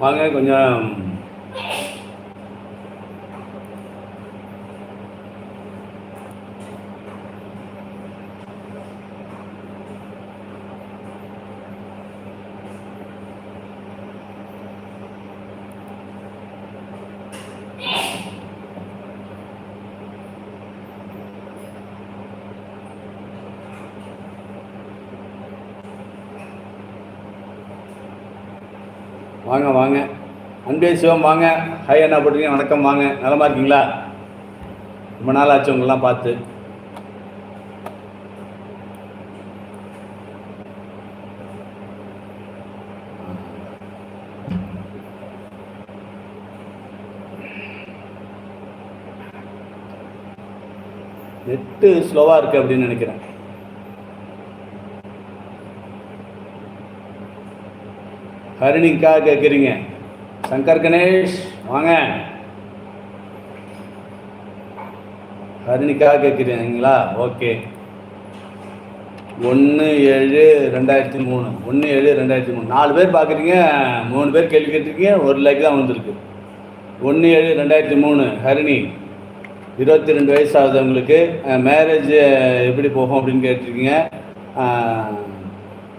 வாங்க கொஞ்சம் வாங்க வாங்க அன்பே சிவம் வாங்க. ஹாய் என்ன பண்ணுறீங்க வணக்கம் வாங்க. நலமா இருக்கீங்களா? ரொம்ப நாள் ஆச்சு உங்களெலாம் பார்த்து. நெட்டு ஸ்லோவாக இருக்குது அப்படின்னு நினைக்கிறேன். ஹரிணிக்காக கேட்குறீங்க சங்கர் கணேஷ் வாங்க. ஹரிணிக்காக கேட்குறீங்களா? ஓகே. ஒன்று ஏழு ரெண்டாயிரத்தி மூணு. ஒன்று ஏழு ரெண்டாயிரத்தி மூணு. நாலு பேர் பார்க்குறீங்க மூணு பேர் கேள்வி கேட்டிருக்கீங்க ஒரு லைக் தான் வந்திருக்கு. ஒன்று ஏழு ரெண்டாயிரத்தி மூணு. ஹரிணி இருபத்தி ரெண்டு வயசு ஆகுது உங்களுக்கு. மேரேஜ் எப்படி போகும் அப்படின்னு கேட்டிருக்கீங்க.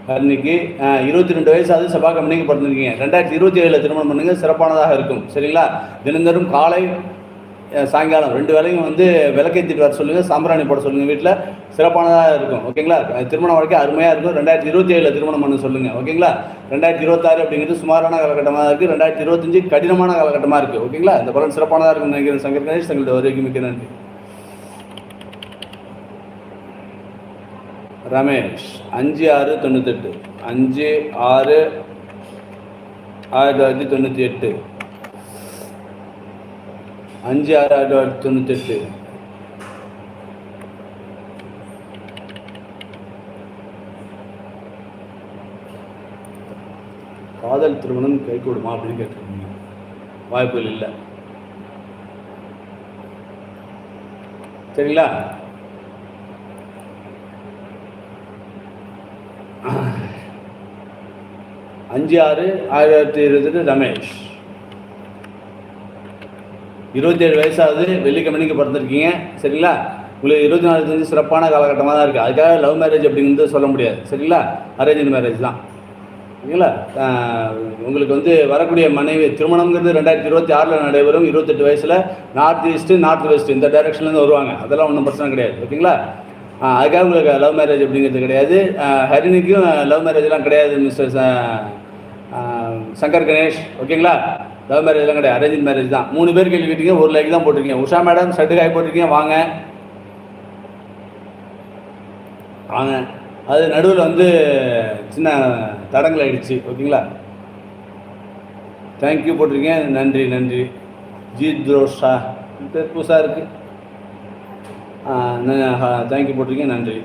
அஹ், இருபத்தி ரெண்டு வயசு செவ்வாய் கம்பெனிக்கு பிறந்திருக்கீங்க. ரெண்டாயிரத்தி இருபத்தி ஏழில் திருமணம் பண்ணுங்க சிறப்பானதாக இருக்கும். சரிங்களா? தினந்தரும் காலை சாயங்காலம் ரெண்டு வேளையும் வந்து விளக்கேற்றிட்டு வர சொல்லுங்கள் சாம்பிராணி போட சொல்லுங்கள் வீட்டில் சிறப்பானதாக இருக்கும். ஓகேங்களா? திருமண வாழ்க்கை அருமையாக இருக்கும். ரெண்டாயிரத்தி இருபத்தி ஏழில் திருமணம் பண்ண சொல்லுங்கள் ஓகேங்களா? ரெண்டாயிரத்தி இருபத்தாறு அப்படிங்கிறது சுமாரான காலகட்டமாக இருக்குது ரெண்டாயிரத்தி இருபத்தஞ்சு கடினமான காலகட்டமாக இருக்குது ஓகேங்களா? இந்த பலன் சிறப்பானதாக இருக்கும் நினைக்கிறேன். சங்கர் கணேஷ் தங்களுடைய வரைக்கும் மிக்க நன்றி. ரமேஷ் அஞ்சு ஆறு தொண்ணூத்தெட்டு. அஞ்சு ஆறு ஆயிரத்தி தொள்ளாயிரத்தி தொண்ணூற்றி எட்டு அஞ்சு ஆறு ஆயிரத்தி தொள்ளாயிரத்தி தொண்ணூத்தெட்டு. காதல் திருமணம் கைகூடுமா அப்படின்னு கேட்டிருக்கீங்க. வாய்ப்புகள் இல்லை. சரிங்களா? அஞ்சு ஆறு ஆயிரத்தி இருபது ரமேஷ். இருபத்தேழு வயசாகுது வெள்ளிக்கிழமைக்கு பிறந்திருக்கீங்க சரிங்களா? உங்களுக்கு இருபத்தி நாலு தெரிஞ்சு சிறப்பான காலகட்டமாக தான் இருக்குது அதுக்காக லவ் மேரேஜ் அப்படிங்கிறது சொல்ல முடியாது சரிங்களா? அரேஞ்ச் மேரேஜ் தான். சரிங்களா? உங்களுக்கு வந்து வரக்கூடிய மனைவி திருமணங்கிறது ரெண்டாயிரத்தி இருபத்தி ஆறில் நடைபெறும். இருபத்தெட்டு வயசில் நார்த் ஈஸ்ட்டு நார்த் வெஸ்ட் இந்த டைரக்ஷன்லேருந்து வருவாங்க. அதெல்லாம் ஒன்றும் பிரச்சனை கிடையாது ஓகேங்களா? அதுக்காக உங்களுக்கு லவ் மேரேஜ் அப்படிங்கிறது கிடையாது. ஹரிணிக்கும் லவ் மேரேஜ்லாம் கிடையாது மிஸ்டர் சங்கர் கணேஷ். ஓகேங்களா லவ் மேரேஜ்லாம் கிடையாது. அரேஞ்ச் மேரேஜ் தான். மூணு பேர் கேள்வி கேட்டீங்க ஒரு லைக் தான் போட்டிருக்கீங்க. உஷா மேடம் சட்டுக்காய் போட்டிருக்கீங்க வாங்க. வாங்க. அது நடுவில் வந்து சின்ன தடங்கள் ஆயிடுச்சு. ஓகேங்களா தேங்க்யூ போட்டிருக்கீங்க. நன்றி நன்றி. ஜீத் ரோஷா புதுசாக இருக்குது தேங்க்யூ போட்டிருக்கீங்க நன்றி.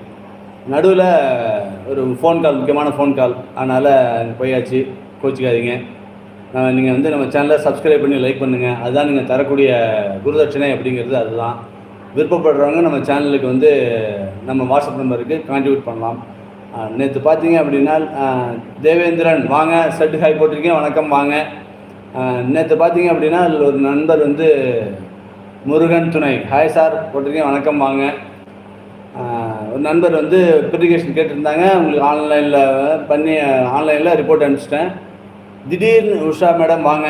நடுவில் ஒரு ஃபோன் கால் முக்கியமான ஃபோன் கால் அதனால் போயாச்சு கோச்சிக்காதீங்க. நீங்கள் வந்து நம்ம சேனலை சப்ஸ்கிரைப் பண்ணி லைக் பண்ணுங்கள் அதுதான் நீங்கள் தரக்கூடிய குருதட்சணை அப்படிங்கிறது அதுதான். விருப்பப்படுறவங்க நம்ம சேனலுக்கு வந்து நம்ம வாட்ஸ்அப் நம்பருக்கு கான்ட்ரிபியூட் பண்ணலாம். நேற்று பார்த்தீங்க அப்படின்னா தேவேந்திரன் வாங்க செட்டு ஹாய் போட்டிருக்கேன் வணக்கம் வாங்க. நேற்று பார்த்தீங்க அப்படின்னா அதில் ஒரு நண்பர் வந்து முருகன் துணை. ஹாய் சார் போட்டிருக்கீங்க வணக்கம் வாங்க. ஒரு நண்பர் வந்து அப்ளிகேஷன் கேட்டிருந்தாங்க. உங்களுக்கு ஆன்லைனில் பண்ணி ஆன்லைனில் ரிப்போர்ட் அனுப்பிச்சிட்டேன். திடீர்னு உஷா மேடம் வாங்க.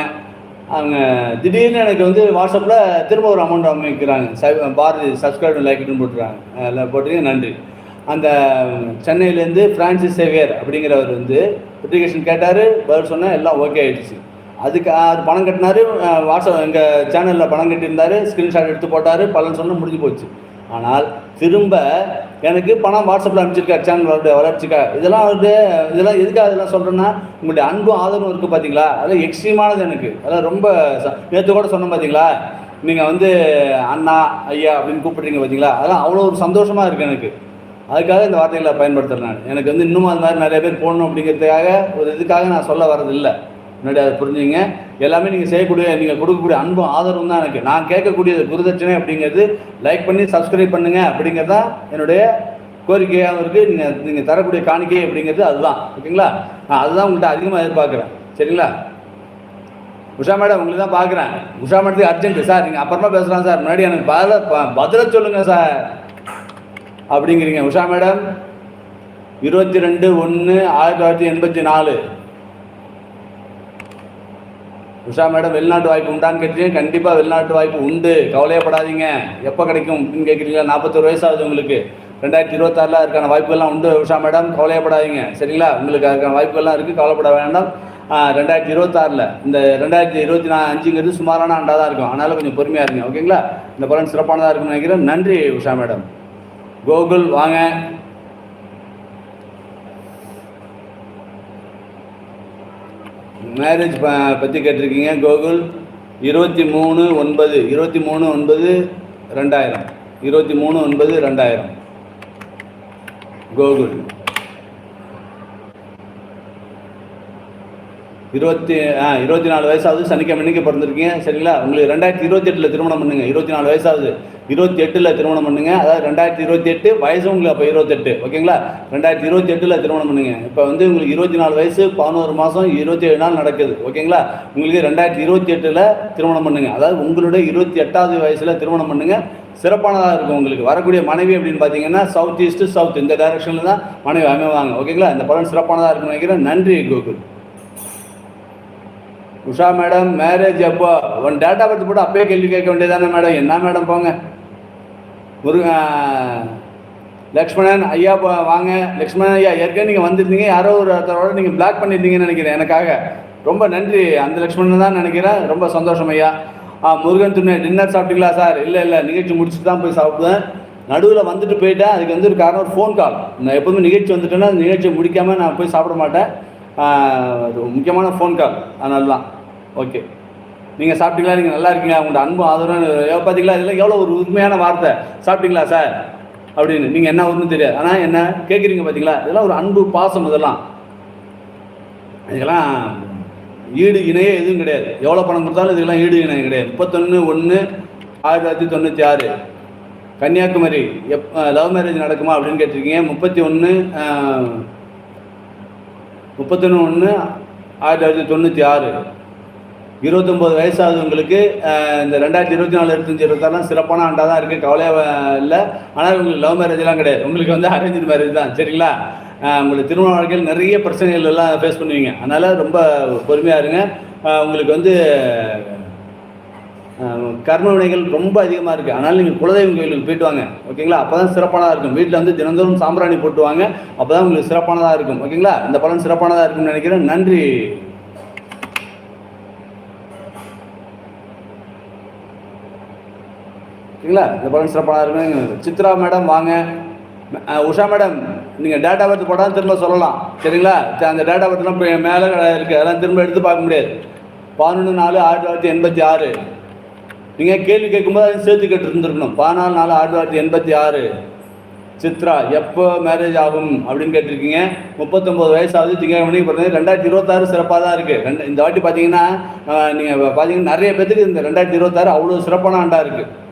அவங்க திடீர்னு எனக்கு வந்து வாட்ஸ்அப்பில் திரும்ப ஒரு அமௌண்ட் அமைக்கிறாங்க. சை- பாரதி சப்ஸ்கிரைப் லைக்னு போட்டுருக்காங்க. அதில் போட்டிருக்கீங்க நன்றி. அந்த சென்னையிலேருந்து பிரான்சிஸ் சேவியர் அப்படிங்கிறவர் வந்து அப்ளிகேஷன் கேட்டார். பதில் சொன்னால் எல்லாம் ஓகே ஆகிடுச்சு அதுக்கு அது பணம் கட்டினாரு வாட்ஸ்அப் எங்கள் சேனலில் பணம் கட்டியிருந்தாரு ஸ்க்ரீன்ஷாட் எடுத்து போட்டார் பலன் சொன்ன முடிஞ்சு போச்சு. ஆனால் திரும்ப எனக்கு பணம் வாட்ஸ்அப்பில் அனுப்பிச்சிருக்காரு சேனல் வளர்ச்சி வளர்ச்சிக்கா இதெல்லாம் வந்து இதெல்லாம் எதுக்காக இதெல்லாம் சொல்கிறேன்னா உங்களுடைய அன்பும் ஆதரவும் இருக்குது பார்த்தீங்களா அதெல்லாம் எக்ஸ்ட்ரீமானது எனக்கு. அதெல்லாம் ரொம்ப நேற்று கூட சொன்னேன் பார்த்தீங்களா நீங்கள் வந்து அண்ணா ஐயா அப்படின்னு கூப்பிட்றீங்க பார்த்தீங்களா அதெல்லாம் அவ்வளோ ஒரு சந்தோஷமாக இருக்குது எனக்கு. அதுக்காக இந்த வார்த்தைகளை பயன்படுத்துகிறேன் நான். எனக்கு வந்து இன்னும் அது மாதிரி நிறைய பேர் போடணும் அப்படிங்கிறதுக்காக ஒரு இதுக்காக நான் சொல்ல வர்றது இல்லை முன்னாடி அதை புரிஞ்சுங்க. எல்லாமே நீங்கள் செய்யக்கூடிய நீங்கள் கொடுக்கக்கூடிய அன்பும் ஆதரவும் தான் எனக்கு. நான் கேட்கக்கூடியது குருதட்சணை அப்படிங்கிறது லைக் பண்ணி சப்ஸ்கிரைப் பண்ணுங்கள் அப்படிங்கிறது தான் என்னுடைய கோரிக்கையாகவும் இருக்குது நீங்கள் நீங்கள் தரக்கூடிய காணிக்கை அப்படிங்கிறது அதுதான். ஓகேங்களா? நான் அதுதான் உங்கள்கிட்ட அதிகமாக எதிர்பார்க்குறேன். சரிங்களா? உஷா மேடம் உங்களுக்கு தான் பார்க்குறேன். உஷா மேடத்துக்கு அர்ஜென்ட் சார் நீங்கள் அப்புறமா பேசலாம் சார் முன்னாடி எனக்கு பதில பதில சொல்லுங்கள் சார் அப்படிங்கிறீங்க. உஷா மேடம் இருபத்தி ரெண்டு ஒன்று ஆயிரத்தி தொள்ளாயிரத்தி எண்பத்தி நாலு. உஷா மேடம் வெளிநாட்டு வாய்ப்பு உண்டான்னு கேட்டீங்க. கண்டிப்பாக வெளிநாட்டு வாய்ப்பு உண்டு. கவலையப்படாதீங்க. எப்போ கிடைக்கும் அப்படின்னு கேட்குறீங்களா நாற்பத்தொரு வயசாகுது உங்களுக்கு. ரெண்டாயிரத்தி இருபத்தாறில் அதுக்கான வாய்ப்புகள்லாம் உண்டு உஷா மேடம். கவலையப்படாதீங்க. சரிங்களா? உங்களுக்கு அதுக்கான வாய்ப்புகள்லாம் இருக்குது கவலைப்பட வேண்டாம். ரெண்டாயிரத்தி இருபத்தாறில் இந்த ரெண்டாயிரத்தி இருபத்தி நா அஞ்சுங்கிறது சுமாரான ஆண்டாக தான் இருக்கும். அதனால் கொஞ்சம் பொறுமையாக இருங்க. ஓகேங்களா? இந்த பலன் சிறப்பானதாக இருக்கும்னு நினைக்கிறேன். நன்றி உஷா மேடம். கோகுல் வாங்க. மேரேஜ் ப பற்றி கேட்டிருக்கீங்க கோகுல். இருபத்தி மூணு ஒன்பது இருபத்தி மூணு ஒன்பது ரெண்டாயிரம். இருபத்தி மூணு ஒன்பது ரெண்டாயிரம். கோகுல். இருபத்தி ஆ இருபத்தி நாலு வயசாகுது. சனிக்கிழமை இன்னைக்கு பிறந்திருக்கீங்க சரிங்களா? உங்களுக்கு ரெண்டாயிரத்தி இருபத்தி எட்டில் திருமணம் பண்ணுங்க. இருபத்தி நாலு வயசாகுது. இருபத்தி எட்டில் திருமணம் பண்ணுங்க. அதாவது ரெண்டாயிரத்தி இருபத்தி எட்டு வயசு உங்களுக்கு அப்போ இருபத்தெட்டு. ஓகேங்களா? ரெண்டாயிரத்தி இருபத்தி எட்டில் திருமணம் பண்ணுங்க. இப்போ வந்து உங்களுக்கு இருபத்தி நாலு வயசு பதினோரு மாதம் இருபத்தி ஏழு நாள் நடக்குது. ஓகேங்களா? உங்களுக்கு ரெண்டாயிரத்தி இருபத்தி எட்டில் திருமணம் பண்ணுங்க. அதாவது உங்களுடைய இருபத்தி எட்டாவது வயசில் திருமணம் பண்ணுங்க. சிறப்பானதாக இருக்கும் உங்களுக்கு. வரக்கூடிய மனைவி அப்படின்னு பார்த்தீங்கன்னா சவுத் ஈஸ்ட் சவுத் இந்த டைரக்ஷனில் தான் மனைவி அமைவாங்க. ஓகேங்களா? இந்த படம் சிறப்பானதாக இருக்கும்னு நினைக்கிறேன். நன்றி கோகுல் உஷா மேடம் மேரேஜ் எப்போ ஒன் டேட்டா பர்த் போட்டு அப்பயே கேள்வி கேட்க வேண்டியதானே மேடம்? என்ன மேடம் போங்க? முருக லக்ஷ்மணன் ஐயா வாங்க. லக்ஷ்மணன் ஐயா ஏற்கனவே நீங்கள் வந்திருந்தீங்க. யாரோ ஒரு ஒருத்தரோட நீங்கள் பிளாக் பண்ணியிருந்தீங்கன்னு நினைக்கிறேன் எனக்காக. ரொம்ப நன்றி. அந்த லக்ஷ்மணன் தான் நினைக்கிறேன். ரொம்ப சந்தோஷம் ஐயா. ஆ முருகன் துணை டின்னர் சாப்பிட்டீங்களா சார் இல்லை இல்லை. நிகழ்ச்சி முடிச்சுட்டு தான் போய் சாப்பிடுவேன். நடுவில் வந்துட்டு போயிட்டேன். அதுக்கு வந்து ஒரு காரணம் ஒரு ஃபோன் கால் நான் எப்போதுமே நிகழ்ச்சி வந்துட்டேன்னா அந்த நிகழ்ச்சியை முடிக்காமல் நான் போய் சாப்பிட மாட்டேன். அது முக்கியமான ஃபோன் கால் அதனால தான். ஓகே நீங்கள் சாப்பிட்டீங்களா? நீங்கள் நல்லா இருக்கீங்க உங்களோட அன்பு ஆதரவு பார்த்தீங்களா? இதெல்லாம் எவ்வளோ ஒரு உண்மையான வார்த்தை. சாப்பிட்டீங்களா சார்? அப்படின்னு. நீங்கள் என்ன ஒன்றும் தெரியாது. ஆனால் என்ன கேட்குறீங்க பார்த்தீங்களா? இதெல்லாம் ஒரு அன்பு பாசம் இதெல்லாம் இதெல்லாம் ஈடு இணையே எதுவும் கிடையாது. எவ்வளோ பணம் கொடுத்தாலும் இதுக்கெல்லாம் ஈடு இணை கிடையாது. முப்பத்தொன்று ஒன்று ஆயிரத்தி தொள்ளாயிரத்தி தொண்ணூற்றி ஆறு. கன்னியாகுமரி எப் லவ் மேரேஜ் நடக்குமா அப்படின்னு கேட்டிருக்கீங்க. முப்பத்தி ஒன்று முப்பத்தொன்று ஒன்று ஆயிரத்தி தொள்ளாயிரத்தி தொண்ணூற்றி ஆறு. இருபத்தொம்போது வயசாகுது உங்களுக்கு. இந்த ரெண்டாயிரத்தி இருபத்தி நாலு இருபத்தஞ்சி இருபத்தாறுலாம் சிறப்பான ஆண்டாக தான் இருக்குது கவலையாக இல்லை. ஆனால் உங்களுக்கு லவ் மேரேஜ்லாம் கிடையாது. உங்களுக்கு வந்து அரேஞ்ச் மேரேஜ் தான் சரிங்களா? உங்களுக்கு திருமண வாழ்க்கையில் நிறைய பிரச்சனைகள் எல்லாம் ஃபேஸ் பண்ணுவீங்க. அதனால் ரொம்ப பொறுமையாக இருங்க. உங்களுக்கு வந்து கர்ம வினைகள் ரொம்ப அதிகமாக இருக்குது அதனால் நீங்கள் குலதெய்வம் கோயிலுக்கு போயிட்டு வாங்க. ஓகேங்களா? அப்போ தான் சிறப்பானதாக இருக்கும். வீட்டில் வந்து தினந்தோறும் சாம்பிராணி போட்டு வாங்க அப்போ தான் உங்களுக்கு சிறப்பானதாக இருக்கும். ஓகேங்களா? இந்த பலன் சிறப்பானதாக இருக்கும்னு நினைக்கிறேன். நன்றி. ஓகேங்களா இந்த பலன் சிறப்பாக இருக்கும் சித்ரா மேடம் வாங்க. உஷா மேடம் நீங்கள் டேட்டா பர்த் போட்டால் திரும்ப சொல்லலாம். சரிங்களா? சரி, அந்த டேட்டா பர்த்லாம் இப்போ மேலே இருக்குது அதெல்லாம் திரும்ப எடுத்து பார்க்க முடியாது. பதினொன்று நாலு ஆயிரத்தி தொள்ளாயிரத்தி எண்பத்தி ஆறு. நீங்கள் கேள்வி கேட்கும்போது அதையும் சேர்த்து கேட்டு இருந்திருக்கணும். பதினாலு நாலு ஆயிரத்தி தொள்ளாயிரத்தி எண்பத்தி ஆறு. சித்ரா எப்போ மேரேஜ் ஆகும் அப்படின்னு கேட்டிருக்கீங்க. முப்பத்தொம்போது வயசாவது திங்கக்கிழமை பிறந்தது. ரெண்டாயிரத்தி இருபத்தாறு சிறப்பாக தான் இருக்குது ரெண்டு இந்த வாட்டி பார்த்தீங்கன்னா நீங்கள் பார்த்தீங்கன்னா நிறைய பேத்துக்கு இந்த ரெண்டாயிரத்தி இருபத்தாறு அவ்வளோ சிறப்பான ஆண்டாக இருக்குது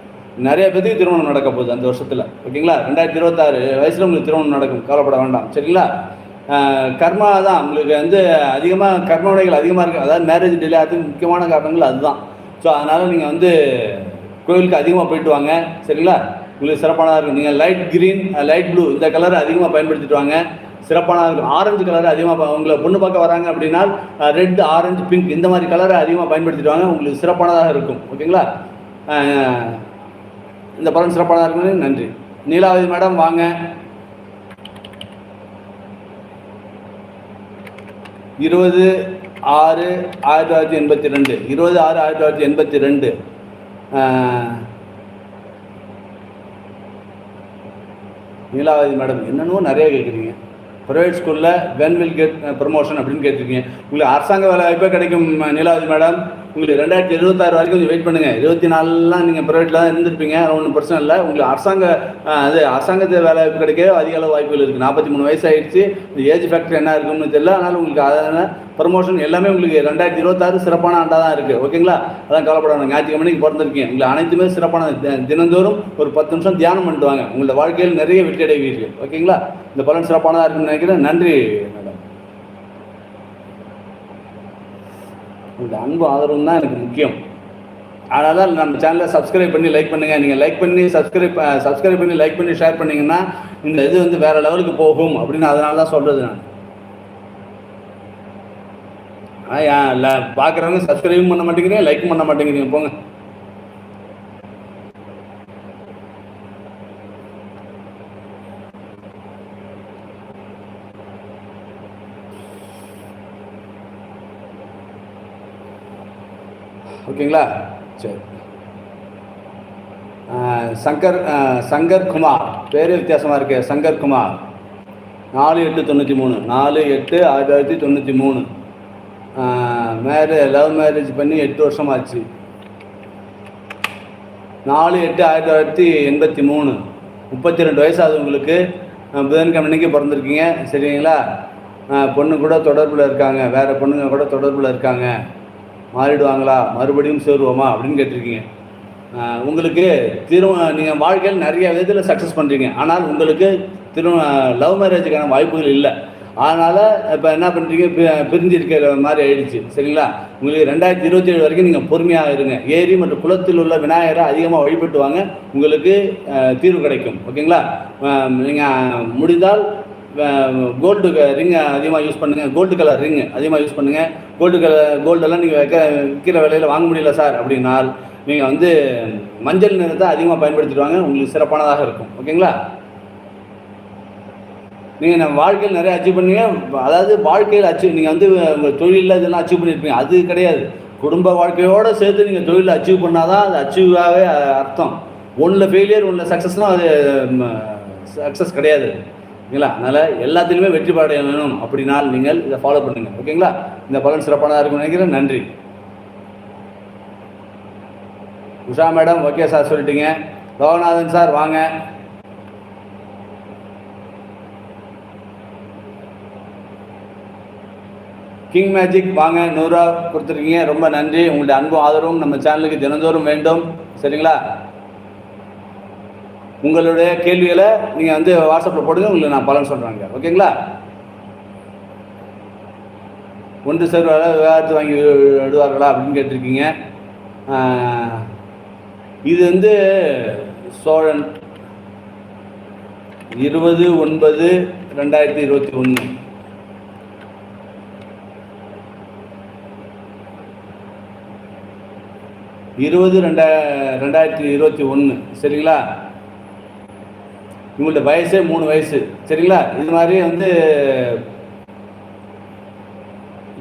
நிறைய பேத்துக்கு திருமணம் நடக்க போகுது அந்த வருஷத்தில். ஓகேங்களா? ரெண்டாயிரத்தி இருபத்தாறு வயசில் உங்களுக்கு திருமணம் நடக்கும். கவலைப்பட வேண்டாம். சரிங்களா? கர்மா தான். உங்களுக்கு வந்து அதிகமாக கர்ம உடைகள் அதிகமாக இருக்குது அதாவது மேரேஜ் டிலே ஆகிறதுக்கு முக்கியமான காரணங்கள் அதுதான். ஸோ அதனால் நீங்கள் வந்து கோயிலுக்கு அதிகமாக போயிட்டு வாங்க. சரிங்களா? உங்களுக்கு சிறப்பானதாக இருக்கும். நீங்கள் லைட் க்ரீன் லைட் ப்ளூ இந்த கலரை அதிகமாக பயன்படுத்திட்டு வாங்க. சிறப்பானதாக இருக்கும். ஆரஞ்சு கலர் அதிகமாக உங்களை பொண்ணு பார்க்க வராங்க அப்படின்னா ரெட் ஆரஞ்சு பிங்க் இந்த மாதிரி கலரை அதிகமாக பயன்படுத்திட்டு வாங்க. உங்களுக்கு சிறப்பானதாக இருக்கும். ஓகேங்களா? இந்த பலன் சிறப்பாக இருக்கிறது நன்றி. நீலாவதி மேடம் வாங்க. இருபது ஆறு ஆயிரத்தி தொள்ளாயிரத்தி எண்பத்தி ரெண்டு. இருபது ஆறு ஆயிரத்தி தொள்ளாயிரத்தி எண்பத்தி ரெண்டு. நீலாவதி மேடம் என்னென்னவோ நிறைய கேட்குறீங்க. ப்ரைவேட் ஸ்கூலில் வென் வில் கெட் ப்ரமோஷன் அப்படின்னு கேட்டிருக்கீங்க. உங்களுக்கு அரசாங்க வேலை வாய்ப்பே கிடைக்கும் நீலாவதி மேடம். உங்களுக்கு ரெண்டாயிரத்தி இருபத்தாறு வரைக்கும் கொஞ்சம் வெயிட் பண்ணுங்கள் இருபத்தி நாலுலாம் நீங்கள் ப்ரைவேட்டில் தான் இருந்திருப்பீங்க. ஒன்றும் பிரச்சனை இல்லை. உங்களுக்கு அரசாங்க அது அரசாங்கத்தை வேலை கிடைக்க அதிக அளவு வாய்ப்புகள் இருக்குது நாற்பத்தி மூணு வயசு ஆயிடுச்சு இந்த ஏஜ் ஃபேக்டர் என்ன இருக்குன்னு தெரியல. அதனால் உங்களுக்கு அதான ப்ரமோஷன் எல்லாமே உங்களுக்கு ரெண்டாயிரத்தி இருபத்தாறு சிறப்பான ஆண்டாக தான் இருக்குது ஓகேங்களா அதான் கவலைப்படாமல் ஞாயிற்றுக்கிழமைக்கு பிறந்திருக்கீங்க. உங்களுக்கு அனைத்துமே சிறப்பான தினந்தோறும் ஒரு பத்து நிமிஷம் தியானம் பண்ணிட்டு வாங்க. உங்களோட வாழ்க்கையில் நிறைய வெற்றி அடைவீர்கள். ஓகேங்களா இந்த பலன் சிறப்பானதாக இருக்குன்னு நினைக்கிறேன். நன்றி மேடம். உங்களுடைய அன்பு ஆதரவு தான் எனக்கு முக்கியம். அதனால தான் நம்ம சேனலை சப்ஸ்கிரைப் பண்ணி லைக் பண்ணுங்கள் நீங்கள் லைக் பண்ணி சப்ஸ்கிரைப் சப்ஸ்கிரைப் பண்ணி லைக் பண்ணி ஷேர் பண்ணிங்கன்னா இந்த இது வந்து வேறு லெவலுக்கு போகும் அப்படின்னு அதனால தான் சொல்கிறது நான். இல்லை பார்க்குறவங்க சப்ஸ்கிரைபும் பண்ண மாட்டேங்கிறீங்க லைக்கும் பண்ண மாட்டேங்கிறீங்க போங்க. ஓகேங்களா? சரி. சங்கர் சங்கர் குமார். பேர் வித்தியாசமாக இருக்கு. சங்கர் குமார். நாலு எட்டு தொண்ணூற்றி மூணு. நாலு எட்டு ஆயிரத்தி தொள்ளாயிரத்தி தொண்ணூற்றி மூணு. மேரே லவ் மேரேஜ் பண்ணி எட்டு வருஷம் ஆச்சு நாலு எட்டு ஆயிரத்தி தொள்ளாயிரத்தி எண்பத்தி மூணு. முப்பத்தி ரெண்டு வயசு ஆகுது உங்களுக்கு புதன்கிழமைக்கு பிறந்திருக்கீங்க. சரிங்களா? பொண்ணு கூட தொடர்பில் இருக்காங்க. வேறு பொண்ணுங்க கூட தொடர்பில் இருக்காங்க. மாறிடுவாங்களா? மறுபடியும் சேருவோமா? அப்படின்னு கேட்டிருக்கீங்க. உங்களுக்கு திரு நீங்கள் வாழ்க்கையில் நிறைய விதத்தில் சக்ஸஸ் பண்ணுறீங்க ஆனால் உங்களுக்கு திரு லவ் மேரேஜுக்கான வாய்ப்புகள் இல்லை. அதனால் இப்போ என்ன பண்ணுறீங்க பி- மாதிரி ஆயிடுச்சு. சரிங்களா? உங்களுக்கு ரெண்டாயிரத்தி இருபத்தி ஏழு வரைக்கும் நீங்கள் பொறுமையாக இருங்க. ஏரி மற்றும் குளத்தில் உள்ள விநாயகரை அதிகமாக வழிபட்டு வாங்க. உங்களுக்கு தீர்வு கிடைக்கும். ஓகேங்களா? நீங்கள் முடிந்தால் கோல்டு ரிங்கு அதிகமாக யூஸ் பண்ணுங்கள் கோல்டு கலர் ரிங் அதிகமாக யூஸ் பண்ணுங்கள் கோல்டு கலர் கோல்டெல்லாம் நீங்கள் வைக்க விற்கிற விலையில் வாங்க முடியல சார் அப்படின்னால் நீங்கள் வந்து மஞ்சள் நிறத்தை அதிகமாக பயன்படுத்திடுவாங்க. உங்களுக்கு சிறப்பானதாக இருக்கும். ஓகேங்களா நீங்கள் நம்ம வாழ்க்கையில் நிறைய அச்சீவ் பண்ணீங்க அதாவது வாழ்க்கையில் அச்சீவ் நீங்கள் வந்து உங்கள் தொழிலில் இதெல்லாம் அச்சீவ் பண்ணியிருப்பீங்க அது கிடையாது. குடும்ப வாழ்க்கையோடு சேர்த்து நீங்கள் தொழிலில் அச்சீவ் பண்ணால் தான் அது அச்சீவாகவே அர்த்தம். ஒன்றில் ஃபெயிலியர் ஒன்றில் சக்ஸஸ்னால் அது சக்ஸஸ் கிடையாது. ஓகேங்களா? அதனால் எல்லாத்துலேயுமே வெற்றி பாடைய வேணும் அப்படின்னால் நீங்கள் இதை ஃபாலோ பண்ணுங்கள் ஓகேங்களா? இந்த பலன் சிறப்பானதாக இருக்கும்னு நினைக்கிறேன். நன்றி. உஷா மேடம் ஓகே சார் சொல்லிட்டீங்க. லோகநாதன் சார் வாங்க. கிங் மேஜிக் வாங்க. நூறுரூவா கொடுத்துருக்கீங்க. ரொம்ப நன்றி. உங்களுடைய அன்பும் ஆதரவும் நம்ம சேனலுக்கு தினந்தோறும் வேண்டும். சரிங்களா? உங்களுடைய கேள்விகளை நீங்கள் வந்து வாட்ஸ்அப்பில் போடுங்க உங்களுக்கு நான் பலன் சொல்கிறேங்க ஓகேங்களா? ஒன்று சார் விவாதத்து வாங்கி விடுவார்களா அப்படின்னு கேட்டிருக்கீங்க. இது வந்து சோழன் இருபது ஒன்பது ரெண்டாயிரத்தி இருபத்தி ஒன்று. இருபது ரெண்டா ரெண்டாயிரத்தி இருபத்தி ஒன்று. சரிங்களா? இவங்கள்ட்ட வயசே மூணு வயசு. சரிங்களா? இது மாதிரி வந்து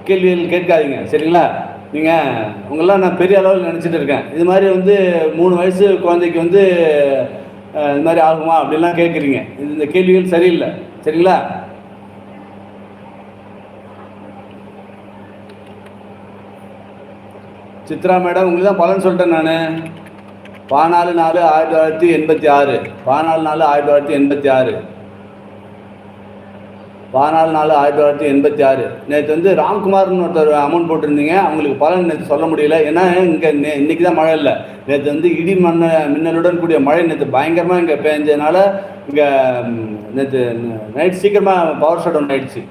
கேள்விகள் கேட்காதீங்க. சரிங்களா? நீங்கள் உங்களெலாம் நான் பெரிய அளவில் நினச்சிட்டு இருக்கேன். இது மாதிரி வந்து மூணு வயசு குழந்தைக்கு வந்து இது மாதிரி ஆகுமா அப்படிலாம் கேட்குறீங்க. இது இந்த கேள்விகள் சரியில்லை. சரிங்களா? சித்ரா மேடம் உங்களுக்கு தான் பலன் சொல்லிட்டேன் நான். பதினாலு நாலு ஆயிரத்தி தொள்ளாயிரத்தி எண்பத்தி ஆறு. பதினாலு நாலு ஆயிரத்தி தொள்ளாயிரத்தி எண்பத்தி ஆறு. பதினாலு நாலு ஆயிரத்தி தொள்ளாயிரத்தி எண்பத்தி ஆறு. நேற்று வந்து ராம்குமார்னு ஒருத்தர் அமௌண்ட் போட்டிருந்தீங்க. அவங்களுக்கு பலன் நேற்று சொல்ல முடியல. ஏன்னா இங்கே நே இன்னைக்கு தான் மழை இல்லை. நேற்று வந்து இடி மண்ண மின்னலுடன் கூடிய மழை நேற்று பயங்கரமாக இங்கே பேஞ்சதுனால இங்கே நேற்று நைட் சீக்கிரமாக பவர் ஷட் டவுன் ஆயிடுச்சு.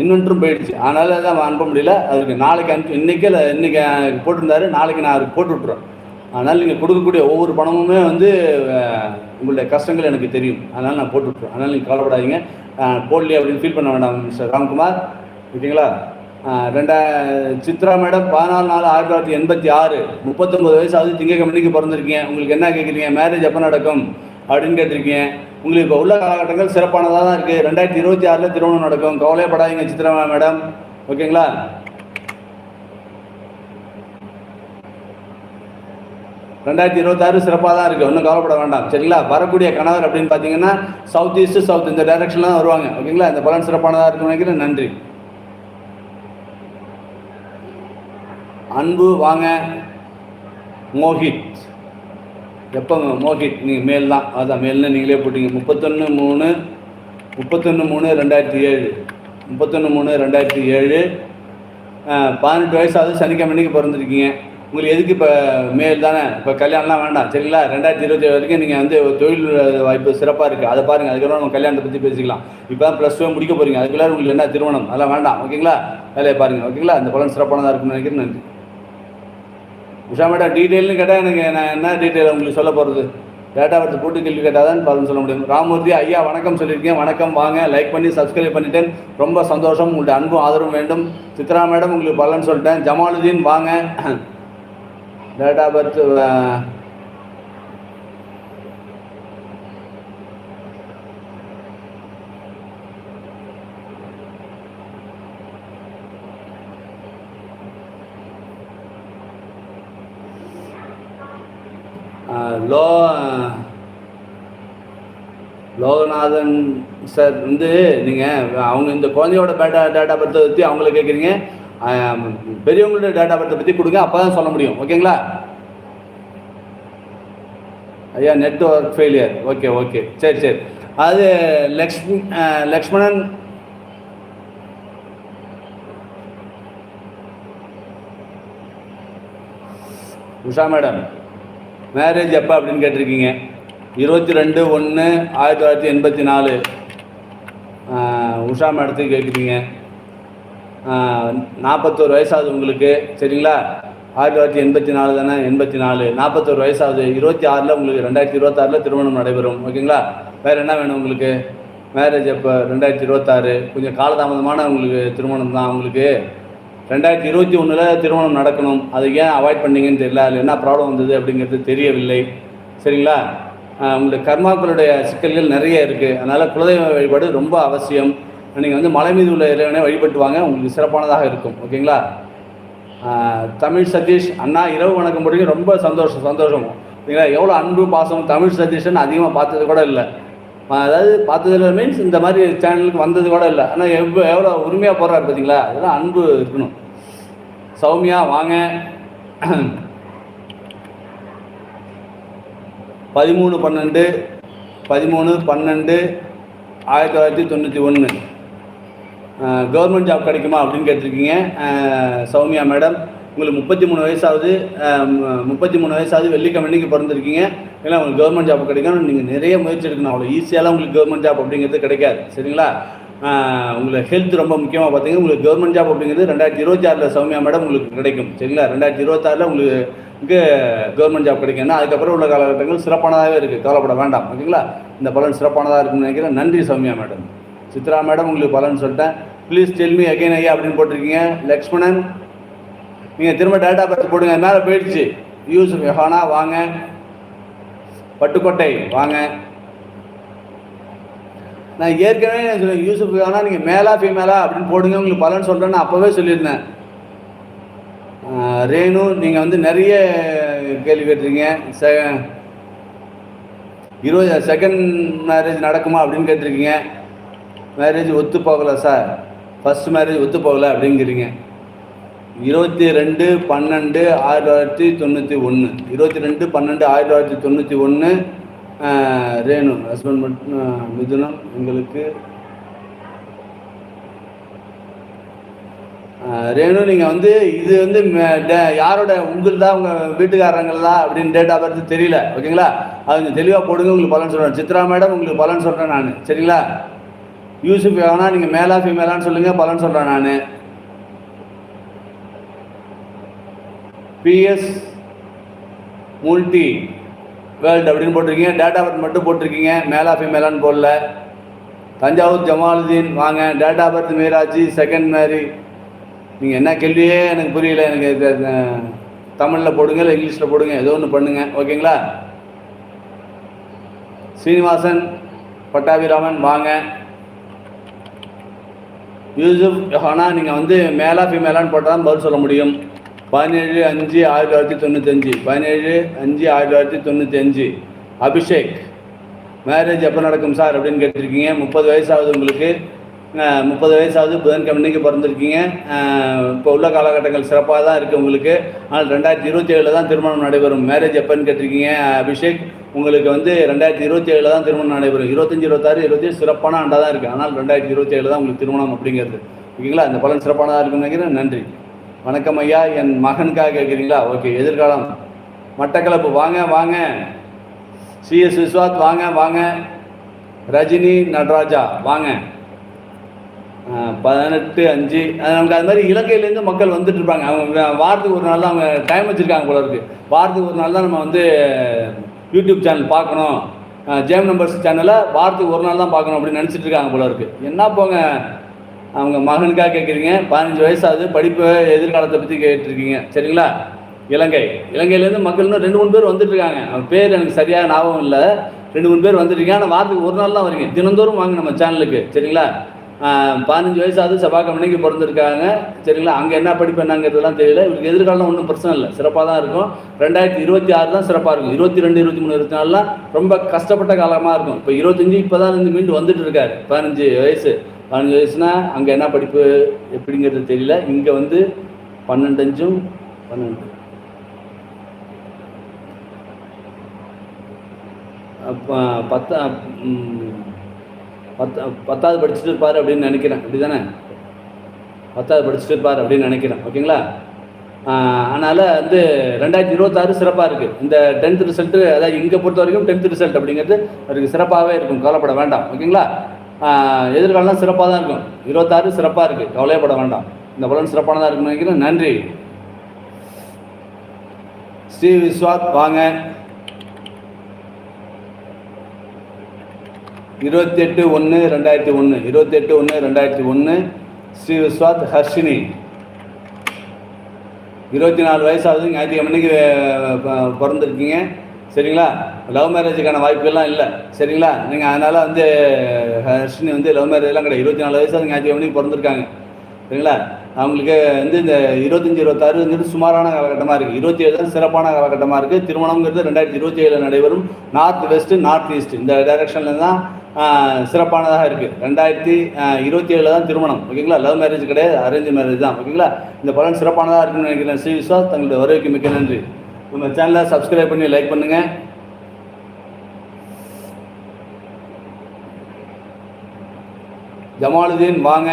இன்வென்டரும் போயிடுச்சு. அதனால தான் அனுப்ப முடியல. அதுக்கு நாளைக்கு அனுப்பி இன்றைக்கே இன்னைக்கு இன்றைக்கி போட்டிருந்தாரு. நாளைக்கு நான் அதுக்கு போட்டு விட்ருவேன் அதனால் நீங்கள் கொடுக்கக்கூடிய ஒவ்வொரு பணமுமே வந்து உங்களுடைய கஷ்டங்கள் எனக்கு தெரியும். அதனால் நான் போட்டு அதனால் நீங்கள் கவலைப்படாதீங்க. போடலையே அப்படின்னு ஃபீல் பண்ண வேண்டாம் மிஸ்டர் ராம்குமார். ஓகேங்களா? ரெண்டா சித்ரா மேடம் பதினாலு நாலு ஆயிரத்தி தொள்ளாயிரத்தி எண்பத்தி ஆறு. முப்பத்தொம்பது வயசு ஆகுது திங்கக்கிழமைக்கு பிறந்திருக்கீங்க. உங்களுக்கு என்ன கேட்குறீங்க மேரேஜ் எப்போ நடக்கும்? அப்படின்னு கேட்டிருக்கீங்க. உங்களுக்கு இப்போ உள்ள காலகட்டங்கள் சிறப்பானதாக தான் இருக்குது ரெண்டாயிரத்தி இருபத்தி ஆறில் திருமணம் நடக்கும். கவலைப்படாதீங்க சித்ரா மேடம். ஓகேங்களா? ரெண்டாயிரத்தி இருபத்தாறு சிறப்பாக தான் இருக்குது ஒன்றும் கவலைப்பட வேண்டாம். சரிங்களா? வரக்கூடிய கணவர் அப்படின்னு பார்த்தீங்கன்னா சவுத் ஈஸ்ட் சவுத் இந்த டைரக்ஷனில் தான் வருவாங்க. ஓகேங்களா? இந்த பலன் சிறப்பானதாக இருக்குன்னு நினைக்கிறேன். நன்றி. அன்பு வாங்க மோஹித் எப்போ மோஹித் நீங்கள் மேல் தான். அதான் மேல்னு நீங்களே போட்டீங்க. முப்பத்தொன்று மூணு முப்பத்தொன்று மூணு ரெண்டாயிரத்தி ஏழு. முப்பத்தொன்று மூணு ரெண்டாயிரத்தி ஏழு. பதினெட்டு வயசாவது சனிக்கிழமைக்கு சனிக்கிழமை அன்னைக்கு பிறந்திருக்கீங்க. உங்களுக்கு எதுக்கு இப்போ மேல் தானே? இப்போ கல்யாணம்லாம் வேண்டாம். சரிங்களா? ரெண்டாயிரத்தி இருபத்தி ஏழு வரைக்கும் நீங்கள் வந்து தொழில் வாய்ப்பு சிறப்பாக இருக்குது அதை பாருங்கள் அதுக்கப்புறம் நம்ம கல்யாணத்தை பற்றி பேசிக்கலாம். இப்போ தான் ப்ளஸ் டூ முடிக்க போகிறீங்க அதுக்குள்ளே உங்களுக்கு என்ன திருமணம்? அதெல்லாம் வேண்டாம். ஓகேங்களா? வேலையை பாருங்கள் ஓகேங்களா? அந்த பலன் சிறப்பானதாக இருக்கும்னு நினைக்கிறேன். நன்றி. உஷா மேடம் டீட்டெயில்னு கேட்டால் எனக்கு நான் என்ன டீட்டெயில் உங்களுக்கு சொல்ல போகிறது டேட்டா பற்றி போட்டு கேள்வி கேட்டால் தான் பதில் சொல்ல முடியும். ராமூர்த்தி ஐயா வணக்கம் சொல்லியிருக்கேன் வணக்கம் வாங்க. லைக் பண்ணி சப்ஸ்கிரைப் பண்ணிட்டேன். ரொம்ப சந்தோஷம். உங்களுடைய அன்பும் ஆதரவும் வேண்டும். சித்ரா மேடம் உங்களுக்கு பலன் சொல்லிட்டேன். ஜமாலுதீன் வாங்க. டேட்டா பர்த் லோ லோகநாதன் சார் வந்து நீங்கள் அவங்க இந்த குழந்தையோட டேட்டா டேட்டா பர்த்தை பற்றி அவங்கள கேட்குறீங்க பெரியவங்களோட டேட்டா பர்த்தை பற்றி கொடுங்க அப்போ தான் சொல்ல முடியும். ஓகேங்களா ஐயா நெட்ஒர்க் ஃபெயிலியர் ஓகே ஓகே சரி சரி. அது லக்ஷ்மி லக்ஷ்மணன் உஷா மேடம் மேரேஜ் எப்போ அப்படின்னு கேட்டிருக்கீங்க? இருபத்தி ரெண்டு ஒன்று ஆயிரத்தி தொள்ளாயிரத்தி எண்பத்தி நாலு. உஷா மேடத்துக்கு கேட்குறீங்க நாற்பத்தோரு வயசாகுது உங்களுக்கு சரிங்களா? ஆயிரத்தி தொள்ளாயிரத்தி எண்பத்தி நாலு தானே? எண்பத்தி நாலு. நாற்பத்தோரு வயசாகுது. இருபத்தி ஆறில் உங்களுக்கு ரெண்டாயிரத்தி இருபத்தாறில் திருமணம் நடைபெறும். ஓகேங்களா? வேறு என்ன வேணும் உங்களுக்கு? மேரேஜ் அப்போ ரெண்டாயிரத்தி இருபத்தாறு. கொஞ்சம் காலதாமதமான உங்களுக்கு திருமணம் தான் உங்களுக்கு. ரெண்டாயிரத்தி இருபத்தி ஒன்றில் திருமணம் நடக்கணும். அதை ஏன் அவாய்ட் பண்ணீங்கன்னு தெரியல. அதில் என்ன ப்ராப்ளம் வந்தது அப்படிங்கிறது தெரியவில்லை. சரிங்களா? உங்களுடைய கர்மாக்களுடைய சிக்கல்கள் நிறைய இருக்குது அதனால் குலதெய்வ வழிபாடு ரொம்ப அவசியம். நீங்கள் வந்து மலை மீது உள்ள இறைவனை வழிபட்டு வாங்க. உங்களுக்கு சிறப்பானதாக இருக்கும். ஓகேங்களா? தமிழ் சதீஷ் அண்ணா இரவு வணக்கம் முடியும் ரொம்ப சந்தோஷம் சந்தோஷம். சரிங்களா எவ்வளோ அன்பு பாசம் தமிழ் சதீஷன் அதிகமாக பார்த்தது கூட இல்லை. அதாவது பார்த்ததில் மீன்ஸ் இந்த மாதிரி சேனலுக்கு வந்தது கூட இல்லை. ஆனால் எவ்வளோ எவ்வளோ உரிமையாக போடுறாரு பார்த்தீங்களா அதெல்லாம் அன்பு இருக்கணும். சௌமியா வாங்க. பதிமூணு பன்னெண்டு பதிமூணு பன்னெண்டு ஆயிரத்தி தொள்ளாயிரத்தி தொண்ணூற்றி ஒன்று கவர்மெண்ட் ஜாப் கிடைக்குமா அப்படின்னு கேட்டிருக்கீங்க. சௌமியா மேடம் உங்களுக்கு முப்பத்தி மூணு வயசாவது முப்பத்தி மூணு வயசாவது வெள்ளிக்கிழமைக்கு பிறந்திருக்கீங்க. ஏன்னா உங்களுக்கு கவர்மெண்ட் ஜாப் கிடைக்கும் நீங்கள் நிறைய முயற்சி எடுக்கணும். அவ்வளோ ஈஸியாலாம் உங்களுக்கு கவர்மெண்ட் ஜாப் அப்படிங்கிறது கிடைக்காது. சரிங்களா? உங்களுக்கு ஹெல்த் ரொம்ப முக்கியமாக பார்த்தீங்கன்னா உங்களுக்கு கவர்மெண்ட் ஜாப் அப்படிங்கிறது ரெண்டாயிரத்தி இருபத்தி ஆறில் சௌமியா மேடம் உங்களுக்கு கிடைக்கும். சரிங்களா? ரெண்டாயிரத்தி இருபத்தாறில் உங்களுக்கு கவர்மெண்ட் ஜாப் கிடைக்கும்னா அதுக்கப்புறம் உள்ள காலகட்டங்கள் சிறப்பானதாகவே இருக்குது கவலைப்பட வேண்டாம். ஓகேங்களா? இந்த பலன் சிறப்பானதாக இருக்குன்னு நினைக்கிறேன். நன்றி சௌமியா மேடம். சித்ரா மேடம் உங்களுக்கு பலன் சொல்லிட்டேன். ப்ளீஸ் டெல்மி அகைன் ஐயா அப்படின்னு போட்டிருக்கீங்க. லக்ஷ்மணன் நீங்கள் திரும்ப டேட்டா பர்த் போடுங்க. மேலே போயிடுச்சு. யூஸ் ஹானா வாங்க. பட்டுக்கோட்டை வாங்க. நான் ஏற்கனவே நான் சொன்னேன் யூசுப் நீங்கள் மேலா ஃபீமேலா அப்படின்னு போடுங்க. உங்களுக்கு பலன் சொல்கிறேன்னு அப்போவே சொல்லியிருந்தேன். ரேணு நீங்கள் வந்து நிறைய கேள்வி கேட்டிருக்கீங்க. செ இருபது செகண்ட் மேரேஜ் நடக்குமா அப்படின்னு கேட்டிருக்கீங்க. மேரேஜ் ஒத்து போகலை சார் ஃபர்ஸ்ட் மேரேஜ் ஒத்து போகலை அப்படிங்கிறீங்க. இருபத்தி ரெண்டு பன்னெண்டு ஆயிரத்தி தொள்ளாயிரத்தி தொண்ணூற்றி ஒன்று இருபத்தி ரெண்டு பன்னெண்டு ஆயிரத்தி தொள்ளாயிரத்தி தொண்ணூற்றி ஒன்று ரேணு ஹஸ்பண்ட் மட்டும் மிதுனம் எங்களுக்கு. ரேணு நீங்கள் வந்து இது வந்து டே- யாரோட உங்கள் தான் உங்கள் வீட்டுக்காரங்களா அப்படின்னு டேட் ஆஃப் பர்த் தெரியல. ஓகேங்களா? அது கொஞ்சம் தெளிவாக போடுங்க உங்களுக்கு பலன் சொல்கிறேன் சித்ரா மேடம் உங்களுக்கு பலன் சொல்கிறேன் நான். சரிங்களா? யூசுப் எவனா நீங்கள் மேலா ஃபீமேலான்னு சொல்லுங்கள் பலன் சொல்கிறேன் நான். பிஎஸ் மூல்டி வேர்ல்டு அப்படின்னு போட்டிருக்கீங்க. டேட்டா பர்த் மட்டும் போட்டிருக்கீங்க. மேலா ஃபீமேலான்னு போடல. தஞ்சாவூர் ஜமாலுதீன் வாங்க. Date of birth Meeraji second marry நீங்கள் என்ன கேள்வியே எனக்கு புரியல. எனக்கு தமிழில் போடுங்க இல்லை இங்கிலீஷில் போடுங்க. ஏதோ ஒன்று பண்ணுங்க. ஓகேங்களா? சீனிவாசன் பட்டாபிராமன் வாங்க. யூசுப் யோஹானா நீங்கள் வந்து மேலா ஃபீமேலான்னு போட்டால் தான் பதில் சொல்ல முடியும். பதினேழு அஞ்சு ஆயிரத்தி தொள்ளாயிரத்தி தொண்ணூத்தஞ்சு. பதினேழு அஞ்சு ஆயிரத்தி தொள்ளாயிரத்தி தொண்ணூத்தஞ்சு. அபிஷேக் மேரேஜ் எப்போ நடக்கும் சார் அப்படின்னு கேட்டிருக்கீங்க. முப்பது வயசாகுது உங்களுக்கு. முப்பது வயசாகுது புதன்கிழமைக்கு பிறந்திருக்கீங்க. இப்போ உள்ள காலகட்டங்கள் சிறப்பாக தான் இருக்குது உங்களுக்கு. ஆனால் ரெண்டாயிரத்தி இருபத்தி ஏழில் தான் திருமணம் நடைபெறும். மேரேஜ் எப்போன்னு கேட்டிருக்கீங்க அபிஷேக். உங்களுக்கு வந்து ரெண்டாயிரத்தி இருபத்தி ஏழில் தான் திருமணம் நடைபெறும். இருபத்தஞ்சி இருபத்தாறு இருபத்தி சிறப்பான ஆண்டாக தான் இருக்குது ஆனால் ரெண்டாயிரத்தி இருபத்தி ஏழு தான் உங்களுக்கு திருமணம் அப்படிங்கிறது. ஓகேங்களா? அந்த பலன் சிறப்பானதாக இருக்குன்னு நினைக்கிறேன். நன்றி. வணக்கம் ஐயா. என் மகனுக்காக கேட்குறீங்களா? ஓகே. எதிர்காலம். மட்டக்களப்பு. வாங்க வாங்க. சிஎஸ் விஸ்வாத் வாங்க வாங்க. ரஜினி நடராஜா வாங்க. பதினெட்டு அஞ்சு. நமக்கு அது மாதிரி இலங்கையிலேருந்து மக்கள் வந்துட்டு இருப்பாங்க. அவங்க வாரத்துக்கு ஒரு நாள் தான் அவங்க டைம் வச்சுருக்காங்க போல இருக்குது வாரத்துக்கு ஒரு நாள் தான் நம்ம வந்து யூடியூப் சேனல் பார்க்கணும். ஜேம் நம்பர்ஸ் சேனலை வாரத்துக்கு ஒரு நாள் தான் பார்க்கணும் அப்படின்னு நினச்சிட்டு இருக்காங்க போல என்ன போங்க? அவங்க மகனுக்காக கேட்குறீங்க பதினஞ்சு வயசாகுது படிப்பு எதிர்காலத்தை பற்றி கேட்டிருக்கீங்க. சரிங்களா? இலங்கை. இலங்கையிலேருந்து மக்கள் இன்னும் ரெண்டு மூணு பேர் வந்துட்டுருக்காங்க அவன் பேர் எனக்கு சரியாக ஞாபகம் இல்லை. ரெண்டு மூணு பேர் வந்துருக்கீங்க ஆனால் வாரத்துக்கு ஒரு நாள் தான் வரீங்க. தினந்தோறும் வாங்க நம்ம சேனலுக்கு. சரிங்களா? பதினஞ்சு வயசாவது செவ்வாய்க்கிழமைக்கு பிறந்திருக்காங்க. சரிங்களா? அங்கே என்ன படிப்பேனாங்கிறதுலாம் தெரியல. இவருக்கு எதிர்காலம் ஒன்றும் பிரச்சனை இல்லை. சிறப்பாக தான் இருக்கும். ரெண்டாயிரத்தி இருபத்தி ஆறு தான் சிறப்பாக இருக்கும். இருபத்தி ரெண்டு இருபத்தி மூணு இருபத்தி நாலுலாம் ரொம்ப கஷ்டப்பட்ட காலமாக இருக்கும். இப்போ இருபத்தஞ்சி இப்போ தான் இருந்து மீண்டு வந்துட்டு இருக்காரு. பதினஞ்சு வயசு. பதினஞ்சு வயசுனா அங்கே என்ன படிப்பு எப்படிங்கிறது தெரியல. இங்கே வந்து பன்னெண்டஞ்சும் பன்னெண்டு. அப்போ பத்தா ம், பத்தா பத்தாவது படிச்சுட்டு இருப்பார் அப்படின்னு நினைக்கிறேன். அப்படி தானே பத்தாவது படிச்சுட்டு இருப்பார் அப்படின்னு நினைக்கிறேன். ஓகேங்களா? அதனால் வந்து ரெண்டாயிரத்தி இருபத்தாறு சிறப்பாக இருக்குது இந்த டென்த் ரிசல்ட்டு அதாவது இங்கே பொறுத்த வரைக்கும் டென்த் ரிசல்ட் அப்படிங்கிறது அவருக்கு சிறப்பாகவே இருக்கும். கவலைப்பட வேண்டாம். ஓகேங்களா? ஆஹ் எதிர்காலம் சிறப்பாக தான் இருக்கும். இருபத்தாறு சிறப்பாக இருக்குது கவலையப்பட வேண்டாம். இந்த பலன் சிறப்பானதாக இருக்குன்னு நினைக்கிறேன். நன்றி. ஸ்ரீ விஸ்வாத் வாங்க. இருபத்தெட்டு ஒன்று ரெண்டாயிரத்தி ஒன்று. இருபத்தெட்டு ஒன்று ரெண்டாயிரத்தி ஒன்று. ஸ்ரீ விஸ்வாத் ஹர்ஷினி. இருபத்தி நாலு வயசாகுது ஞாயிற்றுக்கிழமைக்கு ப- பிறந்திருக்கீங்க. சரிங்களா? லவ் மேரேஜுக்கான வாய்ப்புகள்லாம் இல்லை. சரிங்களா? நீங்கள் அதனால் வந்து ஹர்ஷினி வந்து லவ் மேரேஜ்லாம் கிடையாது. இருபத்தி நாலு வயசாவது ஞாயிற்றுக்கிழமைக்கு பிறந்திருக்காங்க. சரிங்களா? அவங்களுக்கு வந்து இந்த இருபத்தஞ்சி இருபத்தாறுங்கிறது சுமாரான காலகட்டமாக இருக்குது இருபத்தி ஏழு தான் சிறப்பான காலகட்டமாக இருக்குது திருமணங்கிறது ரெண்டாயிரத்தி இருபத்தி ஏழில் நடைபெறும். நார்த் வெஸ்ட்டு நார்த் ஈஸ்ட் இந்த டைரக்ஷனில் தான் சிறப்பானதாக இருக்குது ரெண்டாயிரத்தி இருபத்தி ஏழில் தான் திருமணம். ஓகேங்களா லவ் மேரேஜ் கிடையாது. அரேஞ்ச் மேரேஜ் தான். ஓகேங்களா இந்த பலன் சிறப்பானதாக இருக்குன்னு நினைக்கிறேன். ஸ்ரீ விஸ்வாஸ் தங்களுடைய வரவேற்கு மிக்க நன்றி. உங்கள் சேனலை சப்ஸ்கிரைப் பண்ணி லைக் பண்ணுங்கள் ஜமாலுதீன் வாங்க.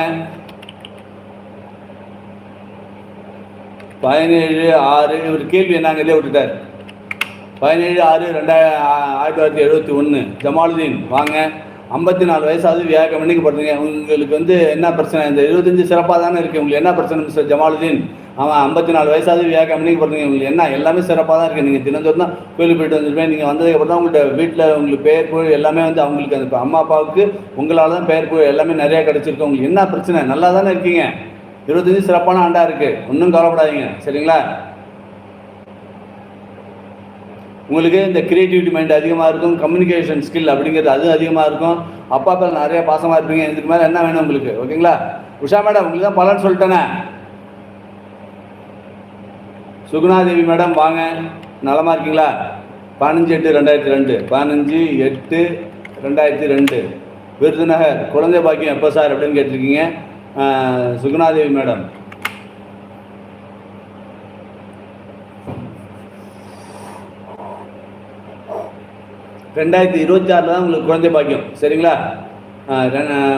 பதினேழு ஆறு இவர் கேள்வி என்னங்கிறதே விட்டுட்டார். பதினேழு ஆறு ரெண்டாயிரம் ஆயிரத்தி தொள்ளாயிரத்தி எழுபத்தி ஒன்று ஜமாலுதீன் வாங்க. ஐம்பத்தி நாலு வயசாவது வியாழக்கிழமை மணிக்கு படுத்துங்க உங்களுக்கு வந்து என்ன பிரச்சனை? இந்த இருபத்தஞ்சு சிறப்பாக தானே இருக்குது உங்களுக்கு என்ன பிரச்சனை மிஸ்டர் ஜமாலுதீன்? அவன் ஐம்பத்தி நாலு வயசாவது வியாழக்கிழமை மணிக்கு படுத்துங்க உங்களுக்கு என்ன எல்லாமே சிறப்பாக தான் இருக்குது நீங்கள் தினந்தோறும் தான் கோயிலுக்கு போயிட்டு வந்துருப்பேன் நீங்கள் வந்ததுக்கப்புறம் தான் உங்கள்கிட்ட வீட்டில் உங்களுக்கு பெயர் புழு எல்லாமே வந்து அவங்களுக்கு அந்த அம்மா அப்பாவுக்கு உங்களால் தான் பெயர் புழு எல்லாமே நிறையா கிடச்சிருக்கு. உங்களுக்கு என்ன பிரச்சனை? நல்லா தானே இருக்கீங்க. இருபத்தஞ்சு சிறப்பான ஆண்டாக இருக்குது ஒன்றும் கவலைப்படாதீங்க. சரிங்களா? உங்களுக்கு இந்த கிரியேட்டிவிட்டி மைண்ட் அதிகமாக இருக்கும் கம்யூனிகேஷன் ஸ்கில் அப்படிங்கிறது அது அதிகமாக இருக்கும். அப்பா அப்பா நிறைய பாசமாக இருப்பீங்க. இதுக்கு மேலே என்ன வேணும் உங்களுக்கு? ஓகேங்களா உஷா மேடம் உங்களுக்கு தான் பலன் சொல்லிட்டேனே. சுகுணாதேவி மேடம் வாங்க. நலமாக இருக்கீங்களா? பதினஞ்சு எட்டு ரெண்டாயிரத்தி ரெண்டு. பதினஞ்சு எட்டு ரெண்டாயிரத்தி ரெண்டு. விருதுநகர் குழந்தை பாக்கியம் எப்போ சார் அப்படின்னு கேட்டிருக்கீங்க? சுகுணாதேவி மேடம் ரெண்டாயிரத்தி இருபத்தி ஆறில் தான் உங்களுக்கு குழந்தை பாக்கியம். சரிங்களா?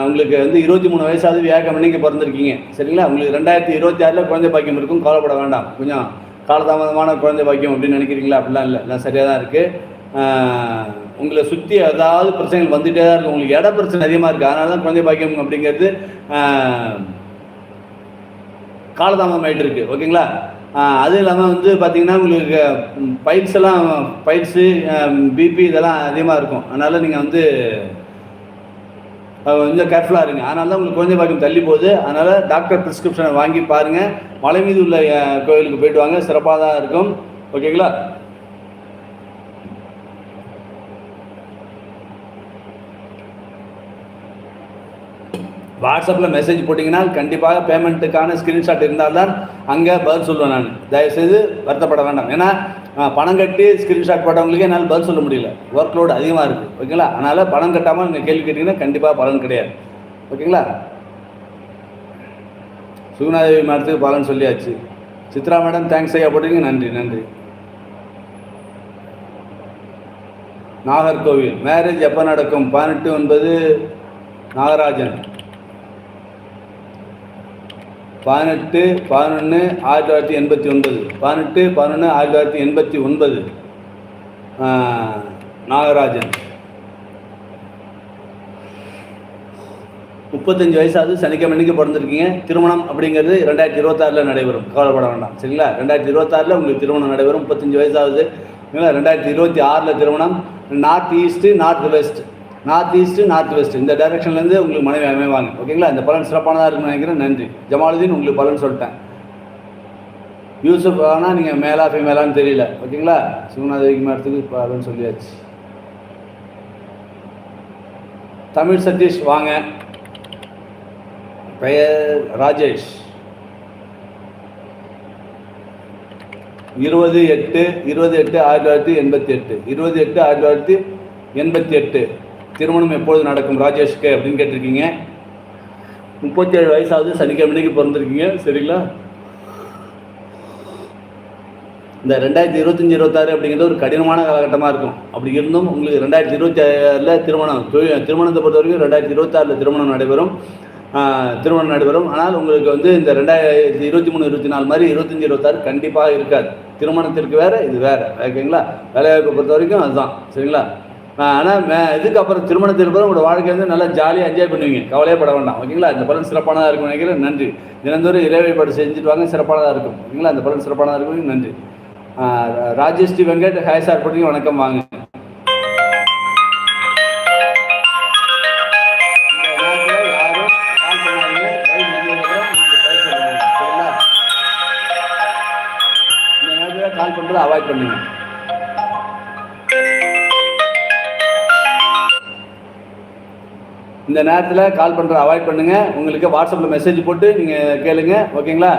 உங்களுக்கு வந்து இருபத்தி மூணு வயசாவது வியாக்கம் நீங்கள் பிறந்திருக்கீங்க. சரிங்களா? உங்களுக்கு ரெண்டாயிரத்தி இருபத்தி ஆறில் குழந்தை பாக்கியம் இருக்கும். கவலைப்பட வேண்டாம். கொஞ்சம் காலதாமதமான குழந்தை பாக்கியம் அப்படின்னு நினைக்கிறீங்களா? அப்படிலாம் இல்லை. எல்லாம் சரியாக தான் இருக்குது உங்களை சுற்றி ஏதாவது பிரச்சனைகள் வந்துகிட்டே தான் இருக்கும். உங்களுக்கு இட பிரச்சனை அதிகமாக இருக்குது அதனால தான் குழந்தை பாக்கியம் அப்படிங்கிறது ஆஹ், காலதாமதம் ஆகிட்டு ஓகேங்களா? அதுவும் அது இல்லாமல் வந்து பார்த்தீங்கன்னா உங்களுக்கு பைல்ஸ் எல்லாம் பைல்ஸு பிபி இதெல்லாம் அதிகமாக இருக்கும். அதனால் நீங்கள் வந்து கொஞ்சம் கேர்ஃபுல்லாக இருங்க. அதனால தான் உங்களுக்கு குழந்தை பாக்கியம் தள்ளி போகுது. அதனால் டாக்டர் ப்ரிஸ்கிரிப்ஷனை வாங்கி பாருங்கள் மலை மீது உள்ள கோவிலுக்கு கோயிலுக்கு போயிட்டு வாங்க. சிறப்பாக தான் இருக்கும். ஓகேங்களா வாட்ஸ்அப்பில் மெசேஜ் போட்டிங்கன்னா கண்டிப்பாக பேமெண்ட்டுக்கான ஸ்க்ரீன்ஷாட் இருந்தால் தான் அங்கே பதில் சொல்லுவேன் நான். தயவுசெய்து வருத்தப்பட வேண்டாம். ஏன்னா பணம் கட்டி ஸ்க்ரீன்ஷாட் போட்டவங்களுக்கு என்னால் பதில் சொல்ல முடியல. ஒர்க் லோடு அதிகமாக இருக்குது ஓகேங்களா? அதனால் பணம் கட்டாமல் நீங்கள் கேள்வி கேட்டிங்கன்னா கண்டிப்பாக பலன் கிடையாது. ஓகேங்களா? சுகுணாதேவி மேடத்துக்கு பலன் சொல்லியாச்சு. சித்ரா மேடம் தேங்க்ஸ் ஐயா போட்டிருக்கீங்க நன்றி நன்றி. நாகர்கோவில் மேரேஜ் எப்போ நடக்கும்? பதினெட்டு ஒன்பது நாகராஜன். பதினெட்டு பதினொன்று ஆயிரத்தி தொள்ளாயிரத்தி எண்பத்தி ஒன்பது. பதினெட்டு பதினொன்று ஆயிரத்தி தொள்ளாயிரத்தி எண்பத்தி ஒன்பது. நாகராஜன். முப்பத்தஞ்சு வயசாவது சனிக்கிழமைக்கு பிறந்திருக்கீங்க. திருமணம் அப்படிங்கிறது ரெண்டாயிரத்தி இருபத்தாறில் நடைபெறும். கவலைப்பட வேண்டாம். சரிங்களா? ரெண்டாயிரத்தி இருபத்தாறில் உங்களுக்கு திருமணம் நடைபெறும். முப்பத்தஞ்சு வயசாகுது ரெண்டாயிரத்தி இருபத்தி ஆறில் திருமணம். North east north west. North east north west இந்த டைரக்ஷன்லேருந்து உங்களுக்கு மனைவி அமைவாங்க. ஓகேங்களா இந்த பலன் சிறப்பானதாக இருக்குன்னு நினைக்கிறேன். நன்றி. ஜமாலுதீன் உங்களுக்கு பலன் சொல்லிட்டேன். யூசுப் ஆனால் நீங்கள் மேலா ஃபீமேலான்னு தெரியல. ஓகேங்களா சிவநாதேவிக்கு மேடத்துக்கு பலன் சொல்லியாச்சு. தமிழ் சதீஷ் வாங்க. பெயர் ராஜேஷ். இருபது எட்டு இருபது எட்டு ஆயிரத்தி தொள்ளாயிரத்தி எண்பத்தி எட்டு. இருபது எட்டு ஆயிரத்தி தொள்ளாயிரத்தி எண்பத்தி எட்டு. திருமணம் எப்பொழுது நடக்கும்? ராஜேஷ்க்கு அப்படின்னு கேட்டிருக்கீங்க. முப்பத்தி ஏழு வயசாவது சனிக்கிழமைக்கு பிறந்திருக்கீங்க சரிங்களா? இந்த ரெண்டாயிரத்தி இருபத்தஞ்சி இருபத்தாறு அப்படிங்கிறது ஒரு கடினமான காலகட்டமாக இருக்கும். அப்படி இருந்தும் உங்களுக்கு ரெண்டாயிரத்தி இருபத்தி ஆறில் திருமணம் திருமணத்தை பொறுத்த வரைக்கும் ரெண்டாயிரத்தி இருபத்தாறில் திருமணம் நடைபெறும். திருமணம் நடைபெறும். ஆனால் உங்களுக்கு வந்து இந்த ரெண்டாயிரத்தி இருபத்தி மூணு இருபத்தி நாலு மாதிரி இருபத்தஞ்சி இருபத்தாறு கண்டிப்பாக இருக்காது. திருமணத்திற்கு வேறு இது வேறு ஓகேங்களா? வேலைவாய்ப்பை பொறுத்த வரைக்கும் அதுதான் சரிங்களா? ஆனால் மே இதுக்கப்புறம் திருமணத்திற்கு அப்புறம் உங்களோட வாழ்க்கை வந்து நல்லா ஜாலியாக என்ஜாய் பண்ணுவீங்க. கவலையே பட வேண்டாம். ஓகேங்களா? இந்த பலன் சிறப்பானதாக இருக்கும் நினைக்கிறேன். நன்றி. தினந்தோறும் இறை வழிபாடு செஞ்சுட்டு வாங்க. சிறப்பானதாக இருக்கும். ஓகேங்களா? இந்த பலன் சிறப்பானதாக இருக்கும். நன்றி. ஆஹ் வெங்கட் ஹாய் சார் போட்டீங்க வணக்கம். வாங்க. இந்த நேரத்தில் கால் பண்ணுற அவாய்ட் பண்ணுங்க. உங்களுக்கு வாட்ஸ்அப்பில் மெசேஜ் போட்டு நீங்கள் கேளுங்க. ஓகேங்களா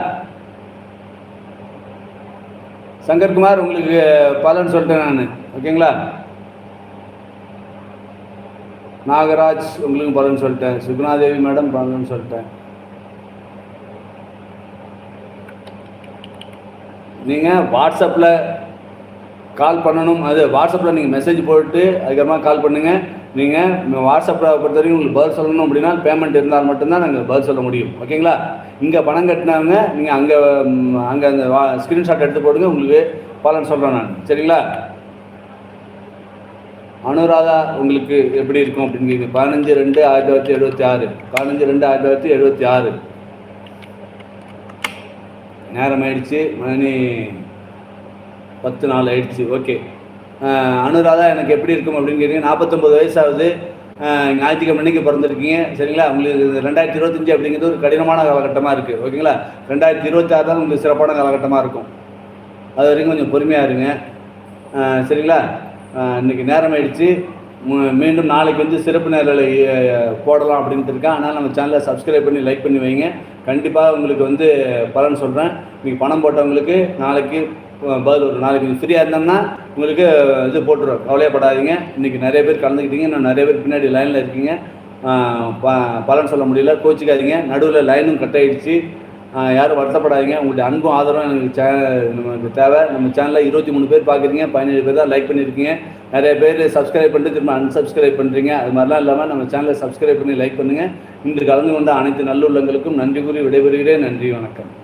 சங்கர்குமார் உங்களுக்கு பலன் சொல்லிட்டேன் நான். ஓகேங்களா நாகராஜ் உங்களுக்கு பலன் சொல்லிட்டேன். சுகுணாதேவி மேடம் பலன் சொல்லிட்டேன். நீங்கள் வாட்ஸ்அப்பில் கால் பண்ணணும். அது வாட்ஸ்அப்பில் நீங்கள் மெசேஜ் போட்டு அதுக்கப்புறமா கால் பண்ணுங்கள் நீங்கள் வாட்ஸ்அப்பில் பொறுத்த வரைக்கும் உங்களுக்கு பதில் சொல்லணும் அப்படின்னா பேமெண்ட் இருந்தால் மட்டும்தான் நாங்கள் பதில் சொல்ல முடியும். ஓகேங்களா இங்கே பணம் கட்டினவங்க நீங்கள் அங்கே அங்கே அந்த வா ஸ்க்ரீன்ஷாட் எடுத்து போடுங்க உங்களுக்கு பலன் சொல்கிறேன் நான். சரிங்களா? அனுராதா உங்களுக்கு எப்படி இருக்கும் அப்படின்னு பதினஞ்சு ரெண்டு ஆயிரத்தி தொள்ளாயிரத்தி எழுபத்தி ஆறு. பதினஞ்சு ரெண்டு ஆயிரத்தி தொள்ளாயிரத்தி எழுபத்தி ஆறு. நேரம் ஆயிடுச்சு மணி பத்து நாள் ஆயிடுச்சு. ஓகே அனுராதா எனக்கு எப்படி இருக்கும் அப்படின்னு கேட்டீங்க நாற்பத்தொம்பது வயசாகுது. ஞாயிற்றுக்கிழமை அன்னைக்கு பிறந்திருக்கீங்க. சரிங்களா? உங்களுக்கு ரெண்டாயிரத்தி இருபத்தஞ்சி அப்படிங்கிறது ஒரு கடினமான காலகட்டமாக இருக்குது ஓகேங்களா? ரெண்டாயிரத்தி இருபத்தி ஆறு தான் உங்களுக்கு சிறப்பான காலகட்டமாக இருக்கும். அது வரைக்கும் கொஞ்சம் பொறுமையாக இருங்க. சரிங்களா? இன்றைக்கி இன்னைக்கு நேரம் ஆயிடுச்சு மீண்டும் நாளைக்கு வந்து சிறப்பு நேரலை போடலாம் அப்படின்ட்டு இருக்கேன். ஆனால் நம்ம சேனலை சப்ஸ்கிரைப் பண்ணி லைக் பண்ணி வைங்க. கண்டிப்பாக உங்களுக்கு வந்து பலன் சொல்கிறேன் இன்றைக்கி பணம் போட்டவங்களுக்கு நாளைக்கு பதில் வரும் நாளைக்கு ஃப்ரீயாக இருந்தோம்னா உங்களுக்கு இது போட்டுருவோம். கவலையப்படாதீங்க இன்றைக்கி நிறைய பேர் கலந்துக்கிட்டீங்க. இன்னும் நிறைய பேர் பின்னாடி லைனில் இருக்கீங்க. ப- பலன் சொல்ல முடியல. கோச்சிக்காதீங்க. நடுவில் லைனும் கட் ஆகிடுச்சு யாரும் வருத்தப்படாதீங்க. உங்களுடைய அன்பும் ஆதரவும் எனக்கு சே நமக்கு தேவை. நம்ம சேனலில் இருபத்தி மூணு பேர் பார்க்குறீங்க பதினேழு பேர் தான் லைக் பண்ணியிருக்கீங்க நிறைய பேர் சப்ஸ்கிரைப் பண்ணிட்டு திரும்ப அன்சப்ஸ்கிரைப் பண்ணுறீங்க அது மாதிரிலாம் இல்லாமல் நம்ம சேனலை சப்ஸ்கிரைப் பண்ணி லைக் பண்ணுங்கள் இன்று கலந்து கொண்ட அனைத்து நல்லுள்ளங்களுக்கும் நன்றி கூறி விடைபெறுகிறேன். நன்றி வணக்கம்.